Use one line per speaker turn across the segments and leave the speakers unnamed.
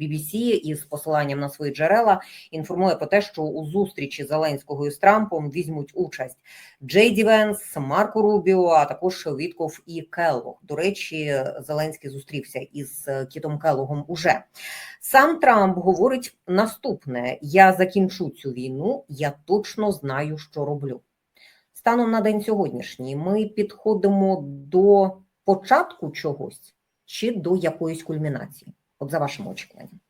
BBC із посиланням на свої джерела інформує про те, що у зустрічі Зеленського із Трампом візьмуть участь Джей Ді Венс, Марко Рубіо, а також Вітков і Келлог. До речі, Зеленський зустрівся із Кітом Келлогом уже. Сам Трамп говорить наступне: я закінчу цю війну, я точно знаю, що роблю. Станом на день сьогоднішній ми підходимо до початку чогось чи до якоїсь кульмінації? От за вашим очікуванням.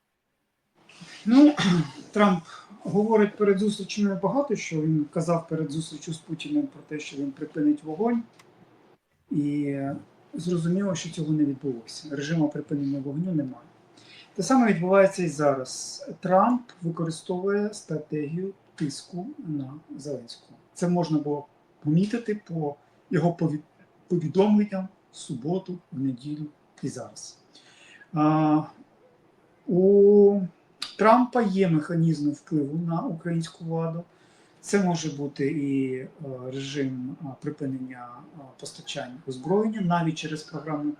Ну, Трамп говорить перед зустрічами багато, що він казав перед зустрічю з Путіним про те, що він припинить вогонь, і зрозуміло, що цього не відбулося. Режиму припинення вогню немає. Те саме відбувається і зараз. Трамп використовує стратегію тиску на Зеленського. Це можна було помітити по його повідомленням в суботу, в неділю і зараз. У Трампа є механізми впливу на українську владу. Це може бути і режим припинення постачань озброєння навіть через програму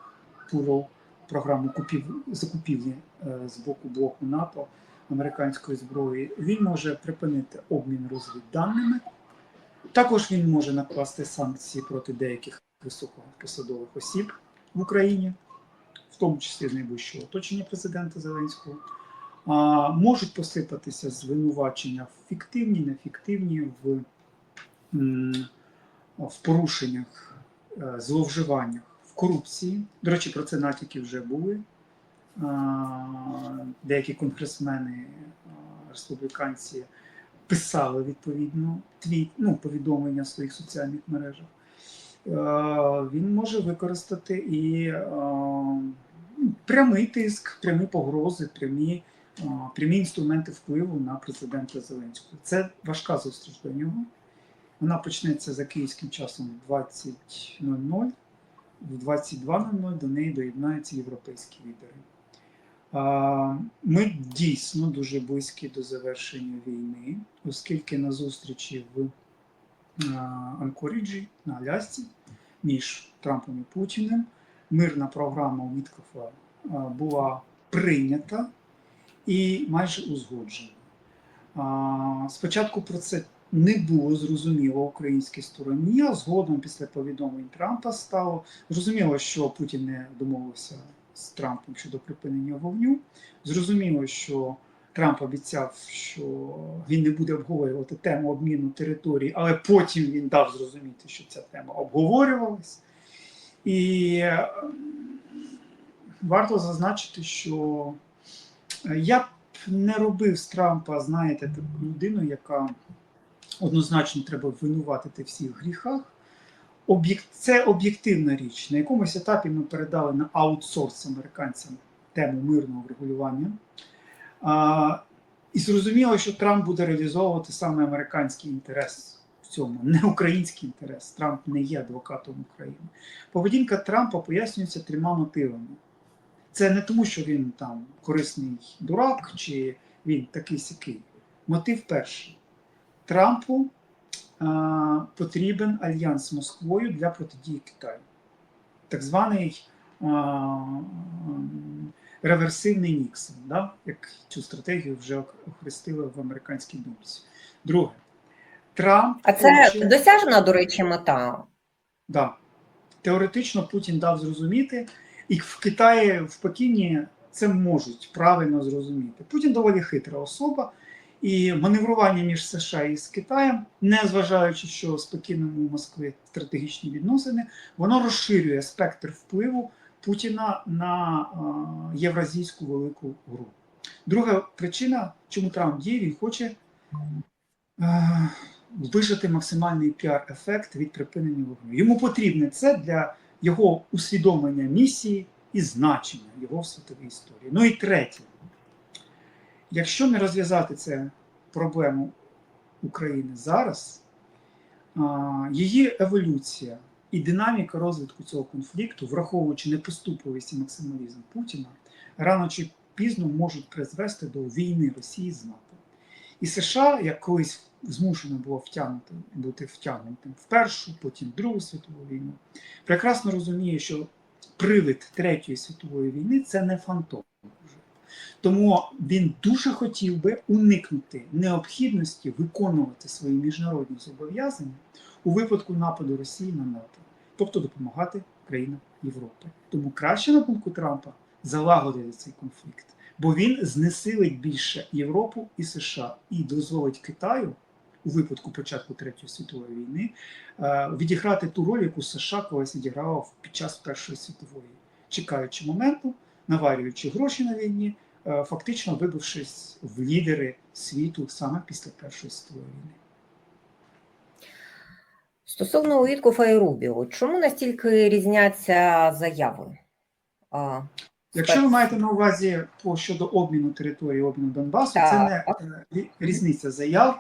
ПУРО, програму купів, закупівлі з боку блоку НАТО американської зброї. Він може припинити обмін розвідданими. Також він може накласти санкції проти деяких високопосадових осіб в Україні, в тому числі найближчого оточення президента Зеленського. Можуть посипатися звинувачення в фіктивні, нефіктивні, в, в порушеннях, е, зловживаннях, в корупції. До речі, про це натяки вже були. Деякі конгресмени, республіканці писали відповідно твіт, ну, повідомлення в своїх соціальних мережах. Він може використати і прямий тиск, прямі погрози, прямі прямі інструменти впливу на президента Зеленського. Це важка зустріч до нього. Вона почнеться за київським часом в 20.00, в 22.00 до неї доєднаються європейські лідери. Ми дійсно дуже близькі до завершення війни, оскільки на зустрічі в Анкоріджі на Алясці між Трампом і Путіним мирна програма Віткофа була прийнята і майже узгоджена. Спочатку про це не було зрозуміло українській стороні, а згодом після повідомлень Трампа стало зрозуміло, що Путін не домовився з Трампом щодо припинення вогню. Зрозуміло, що Трамп обіцяв, що він не буде обговорювати тему обміну територій, але потім він дав зрозуміти, що ця тема обговорювалась. І варто зазначити, що я б не робив з Трампа, знаєте, таку людину, яка однозначно треба винуватити всіх гріхах. Це об'єктивна річ. На якомусь етапі ми передали на аутсорс американцям тему мирного врегулювання. І зрозуміло, що Трамп буде реалізовувати саме американський інтерес в цьому, не український інтерес. Трамп не є адвокатом України. Поведінка Трампа пояснюється трьома мотивами. Це не тому, що він там корисний дурак, чи він такий сякий. Мотив перший. Трампу а, потрібен альянс з Москвою для протидії Китаю. Так званий а, реверсивний Ніксон, да? як цю стратегію вже охрестили в американській думці. Друге, Трамп.
А це хоче... досяжна, до речі, мета.
Да. Теоретично Путін дав зрозуміти, і в Китаї в Пекіні це можуть правильно зрозуміти. Путін доволі хитра особа, і маневрування між США і з Китаєм, не зважаючи, що з Пекіном у Москви стратегічні відносини, воно розширює спектр впливу Путіна на євразійську велику гру. Друга причина, чому Трамп діє, він хоче вижити максимальний піар-ефект від припинення вогню. Йому потрібне це для його усвідомлення місії і значення його в світовій історії. Ну і третє, якщо не розв'язати цю проблему України зараз, її еволюція і динаміка розвитку цього конфлікту, враховуючи непоступливість і максималізм Путіна, рано чи пізно можуть призвести до війни Росії з НАТО. І США, як колись змушено було втягнути, бути втягнутим в Першу, потім в Другу світову війну, прекрасно розуміє, що привид Третьої світової війни це не фантом. Тому він дуже хотів би уникнути необхідності виконувати свої міжнародні зобов'язання у випадку нападу Росії на НАТО, тобто допомагати країнам Європи. Тому краще на думку Трампа залагодити цей конфлікт, бо він знесилить більше Європу і США і дозволить Китаю у випадку початку Третьої світової війни е, відіграти ту роль, яку США колись відіграла під час Першої світової, чекаючи моменту, наварюючи гроші на війні, е, фактично вибившись в лідери світу саме після Першої світової війни.
Стосовно Уіткофа і чому настільки різняться заяви? А,
Якщо ви маєте на увазі по щодо обміну території, обміну Донбасу,
Так.
це не е, різниця заяв.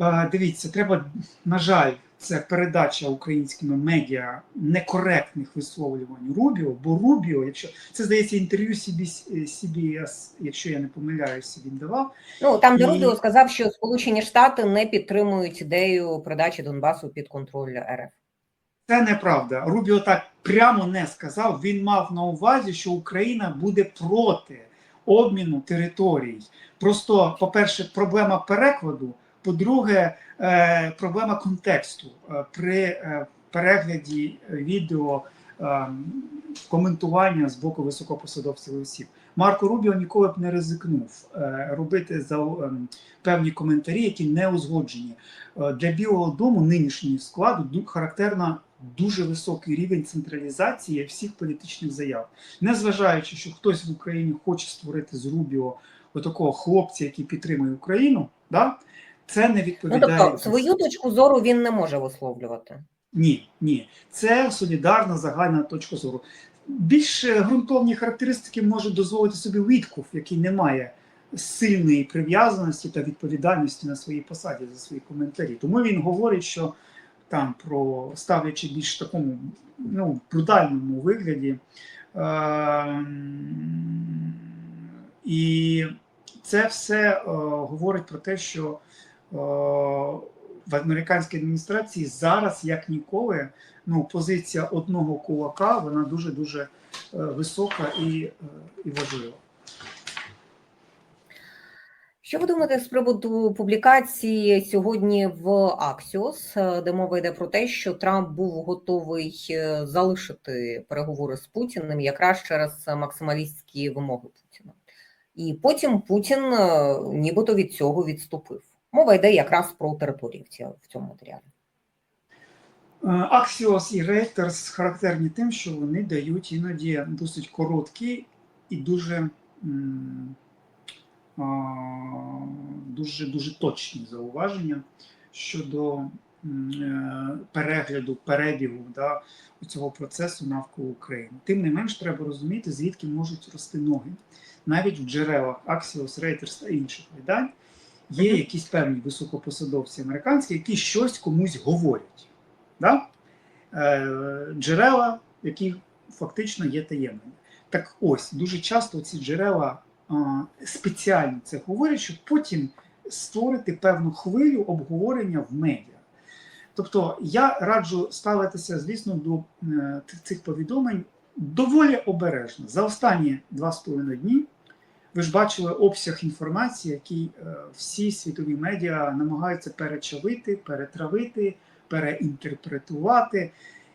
Е, Дивіться, треба, на жаль, це передача українськими медіа некоректних висловлювань Рубіо, бо Рубіо, якщо це здається інтерв'ю CBS, якщо я не помиляюся, він давав.
Ну там де
І-
Рубіо сказав, що Сполучені Штати не підтримують ідею передачі Донбасу під контроль РФ.
Це неправда. Рубіо так прямо не сказав. Він мав на увазі, що Україна буде проти обміну територій. Просто, по-перше, проблема перекладу. По-друге, е, проблема контексту Е, при е, перегляді відео коментування з боку високопосадовців осіб. Марко Рубіо ніколи б не ризикнув робити за певні коментарі, які не узгоджені. Для Білого дому нинішнього складу характерна дуже високий рівень централізації всіх політичних заяв. Незважаючи, що хтось в Україні хоче створити з Рубіо отакого хлопця, який підтримує Україну, да? Це не
Ну
відповідає.
тобто свою точку зору він не може висловлювати.
Ні, ні, це солідарна загальна точка зору. Більш е, ґрунтовні характеристики може дозволити собі Вітков, який не має сильної прив'язаності та відповідальності на своїй посаді за свої коментарі. Тому він говорить, що там про ставлячи більш такому ну, брутальному вигляді. Ем, і це все е, говорить про те, що е, в американській адміністрації зараз, як ніколи, ну, позиція одного кулака вона дуже дуже висока і, е, і важлива.
Що ви думаєте з приводу публікації сьогодні в Axios, е, де мова йде про те, що Трамп був готовий е, залишити переговори з Путіним якраз через максималістські вимоги Путіна, і потім Путін е, нібито від цього відступив. Мова йде якраз про території в цьому матеріалі.
Е, Axios і Reuters характерні тим, що вони дають іноді досить короткі і дуже, дуже, дуже точні зауваження щодо е, перегляду, перебігу да, цього процесу навколо України. Тим не менш, треба розуміти, звідки можуть рости ноги. Навіть в джерелах Axios, Reuters та інших видань є якісь певні високопосадовці американські, які щось комусь говорять. Да? Е, джерела, які фактично є таємними. Так ось, дуже часто ці джерела а, спеціально це говорять, щоб потім створити певну хвилю обговорення в медіа. Тобто я раджу ставитися, звісно, до е, цих повідомлень доволі обережно. За останні два з половиною дні ви ж бачили обсяг інформації, який е, всі світові медіа намагаються перечавити, перетравити, переінтерпретувати,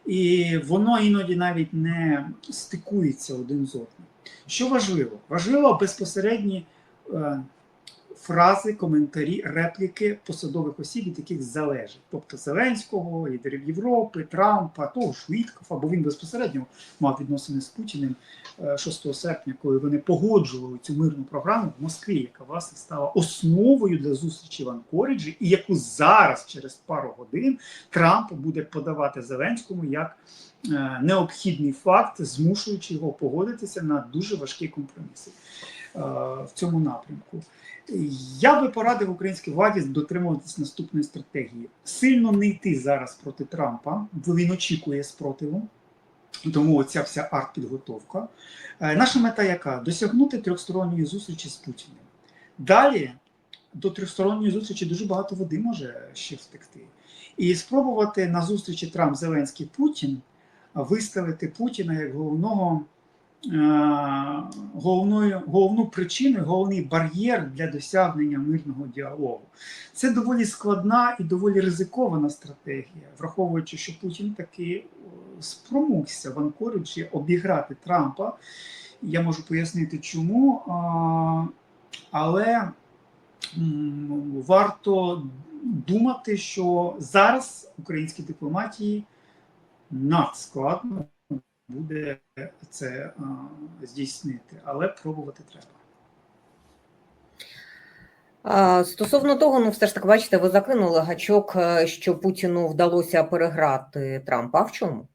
і воно іноді навіть не стикується один з одним. Що важливо? Важливо безпосередні е, фрази, коментарі, репліки посадових осіб, від яких залежить. Тобто Зеленського, лідерів Європи, Трампа, того ж Віткофа, бо він безпосередньо мав відносини з Путіним е, 6 серпня, коли вони погоджували цю мирну програму в Москві, яка власне стала основою для зустрічі в Анкоріджі, і яку зараз, через пару годин, Трамп буде подавати Зеленському як е, необхідний факт, змушуючи його погодитися на дуже важкі компроміси е, в цьому напрямку. Я би порадив українській владі дотримуватись наступної стратегії: сильно не йти зараз проти Трампа, бо він очікує спротиву. Тому оця вся артпідготовка. Е, Наша мета яка? Досягнути трьохсторонньої зустрічі з Путіним. Далі до трьохсторонньої зустрічі дуже багато води може ще втекти. І спробувати на зустрічі Трамп Зеленський Путін виставити Путіна як головного головною, головну причину, головний бар'єр для досягнення мирного діалогу. Це доволі складна і доволі ризикована стратегія, враховуючи, що Путін таки о, спромогся в Анкориджі обіграти Трампа. Я можу пояснити, чому. Але варто думати, що зараз українській дипломатії надскладно буде це а, здійснити, але пробувати треба.
Стосовно того, ну все ж таки, бачите, ви закинули гачок, е, що Путіну вдалося переграти Трампа. А в чому?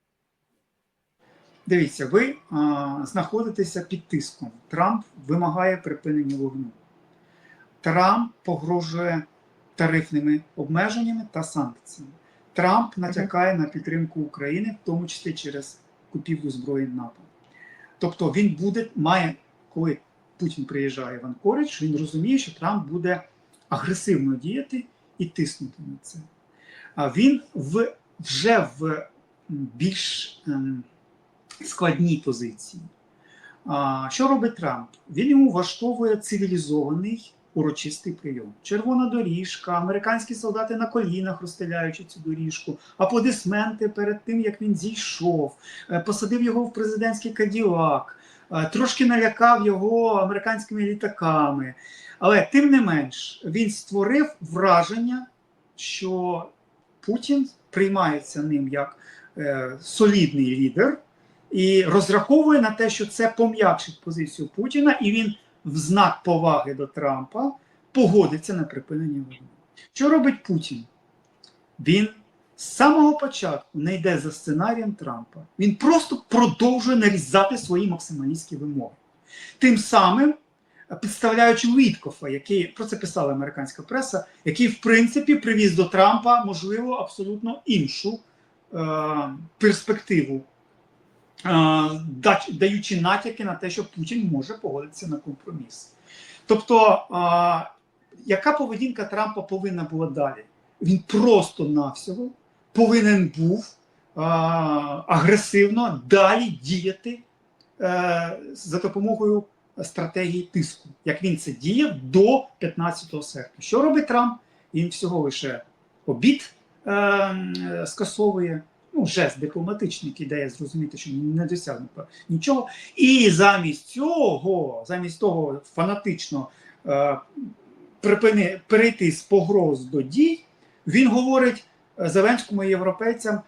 Дивіться, ви а, знаходитеся під тиском. Трамп вимагає припинення вогню. Трамп погрожує тарифними обмеженнями та санкціями. Трамп натякає на підтримку України, в тому числі через купівлю зброї НАТО. Тобто він буде, має, коли Путін приїжджає в Анкоридж, він розуміє, що Трамп буде агресивно діяти і тиснути на це. А він в, вже в більш ем, складній позиції. А, що робить Трамп? Він йому влаштовує цивілізований урочистий прийом. Червона доріжка, американські солдати на колінах розстріляючи цю доріжку, аплодисменти перед тим, як він зійшов, е, посадив його в президентський каділак, е, трошки налякав його американськими літаками. Але тим не менш він створив враження, що Путін приймається ним як е, солідний лідер і розраховує на те, що це пом'якшить позицію Путіна, і він в знак поваги до Трампа погодиться на припинення війни. Що робить Путін? Він з самого початку не йде за сценарієм Трампа. Він просто продовжує нарізати свої максималістські вимоги. Тим самим підставляючи Віткофа, який про це писала американська преса, який в принципі привіз до Трампа можливо абсолютно іншу е, перспективу, е, даючи натяки на те, що Путін може погодитися на компроміс. Тобто, яка поведінка Трампа повинна була далі? Він просто-навсього повинен був агресивно далі діяти е, за допомогою стратегії тиску, як він це діяв до 15 серпня. Що робить Трамп? Він всього лише обід е, е, скасовує. Ну, жест дипломатичний, який дає зрозуміти, що не досягнуто нічого. І замість цього, замість того фанатично е, припини, перейти з погроз до дій, він говорить е, Зеленському і європейцям: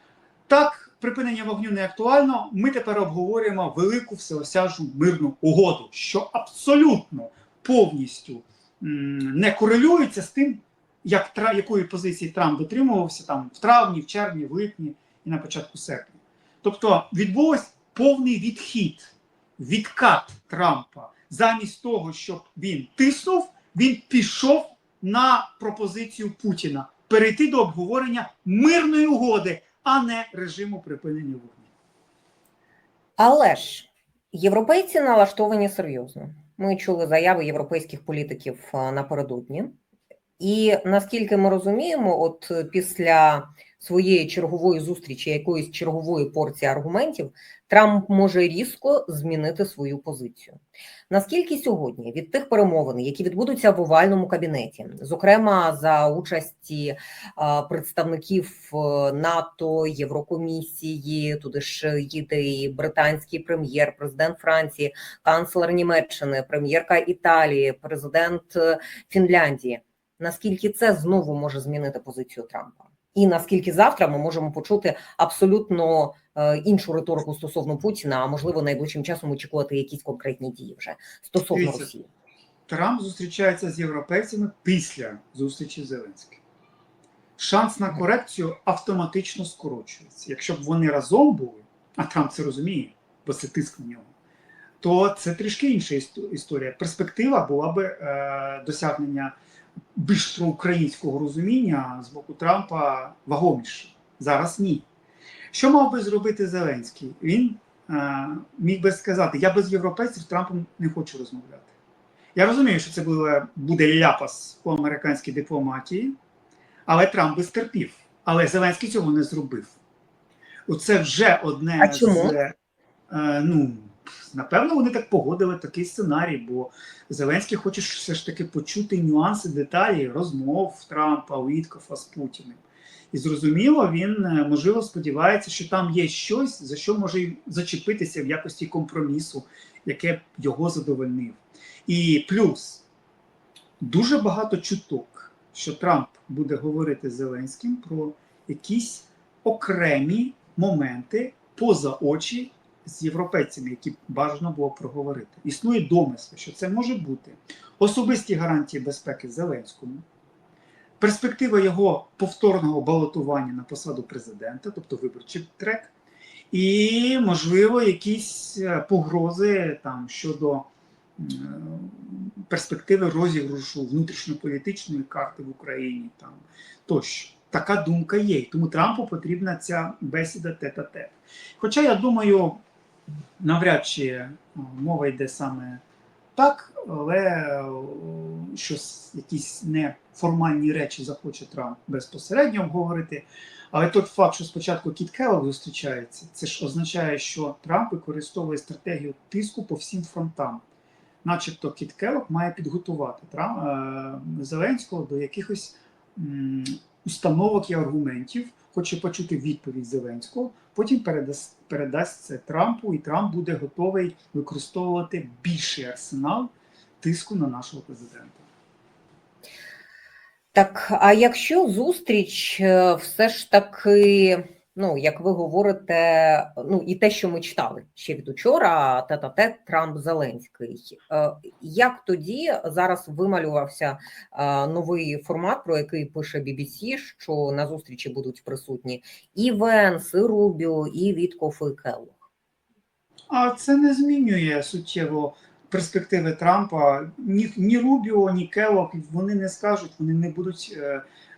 так, припинення вогню не актуально. Ми тепер обговорюємо велику всеосяжну мирну угоду, що абсолютно повністю м, не корелюється з тим, як якої позиції Трамп дотримувався там в травні, в червні, в липні і на початку серпня. Тобто відбулось повний відхід, відкат Трампа. Замість того, щоб він тиснув, він пішов на пропозицію Путіна перейти до обговорення мирної угоди, а не режиму припинення вогню.
Але ж європейці налаштовані серйозно. Ми чули заяви європейських політиків напередодні. І наскільки ми розуміємо, от е, після своєї чергової зустрічі, якоїсь чергової порції аргументів, Трамп може різко змінити свою позицію. Наскільки сьогодні від тих перемовин, які відбудуться в овальному кабінеті, зокрема за участі а, представників е, НАТО, Єврокомісії, туди ж їде і британський прем'єр, президент Франції, канцлер Німеччини, прем'єрка Італії, президент е, Фінляндії. Наскільки це знову може змінити позицію Трампа? І наскільки завтра ми можемо почути абсолютно е, іншу риторику стосовно Путіна, а можливо найближчим часом очікувати якісь конкретні дії вже стосовно
Дивіться,
Росії?
Трамп зустрічається з європейцями після зустрічі з Зеленським. Шанс на корекцію автоматично скорочується. Якщо б вони разом були, а Трамп це розуміє, бо це тиск на нього, то це трішки інша історія. Перспектива була би е, досягнення більш проукраїнського розуміння з боку Трампа вагоміше. Зараз ні. Що мав би зробити Зеленський? Він е, міг би сказати: я без європейців з Трампом не хочу розмовляти. Я розумію, що це буде, буде ляпас по американській дипломатії, але Трамп би стерпів. Але Зеленський цього не зробив. Оце вже одне
А чому?
з. Е, ну, напевно, вони так погодили такий сценарій, бо Зеленський хоче все ж таки почути нюанси, деталі розмов Трампа, Уіткофа з Путіним. І зрозуміло, він е, можливо сподівається, що там є щось, за що може зачепитися в якості компромісу, яке б його задовольнив. І плюс дуже багато чуток, що Трамп буде говорити з Зеленським про якісь окремі моменти поза очі з європейцями, які бажано було проговорити. Існує домисли, що це може бути особисті гарантії безпеки Зеленському, перспектива його повторного балотування на посаду президента, тобто виборчий трек, і, можливо, якісь е, погрози там щодо перспективи розіграшу внутрішньополітичної карти в Україні там тощо. Така думка є. Тому Трампу потрібна ця бесіда тет-а-тет. Хоча я думаю, навряд чи е, мова йде саме так, але е, щось, якісь неформальні речі захоче Трамп безпосередньо обговорити. Але той факт, що спочатку Кіт Келлог зустрічається, це ж означає, що Трамп використовує стратегію тиску по всім фронтам. Начебто Кіт Келлог має підготувати Трамп, е, Зеленського до якихось установок і аргументів, хоче почути відповідь Зеленського, потім передасть, передасть це Трампу, і Трамп буде готовий використовувати більший арсенал тиску на нашого президента.
Так, а якщо зустріч е, все ж таки, ну як ви говорите, ну і те, що ми читали ще від учора, тет-а-тет Трамп Зеленський, е, як тоді зараз вималювався е, новий формат, про який пише BBC, що на зустрічі будуть присутні і Венс, і Рубіо, і Віткоф, і Келлог?
А це не змінює суттєво перспективи Трампа. Ні, ні Рубіо, ні Келлог, вони не скажуть, вони не будуть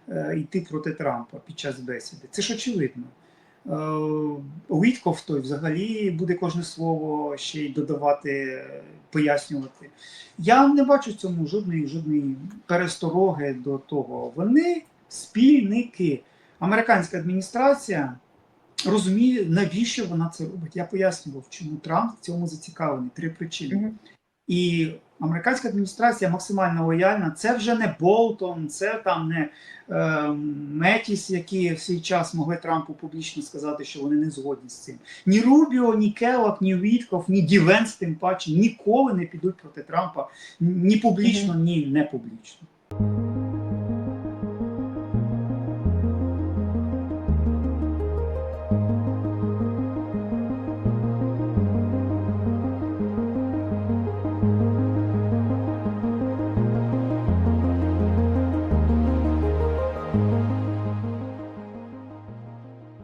е, йти проти Трампа під час бесіди. Це ж очевидно. Е, Уітков той взагалі буде кожне слово ще й додавати, пояснювати. Я не бачу в цьому жодної, жодної перестороги до того. Вони спільники. Американська адміністрація розуміє, навіщо вона це робить. Я пояснював, чому Трамп в цьому зацікавлений. Три причини. І американська адміністрація максимально лояльна. Це вже не Болтон, це там не е, Метіс, які в свій час могли Трампу публічно сказати, що вони не згодні з цим. Ні Рубіо, ні Келлок, ні Вітков, ні Дівенс, тим паче ніколи не підуть проти Трампа ні публічно, ні не публічно.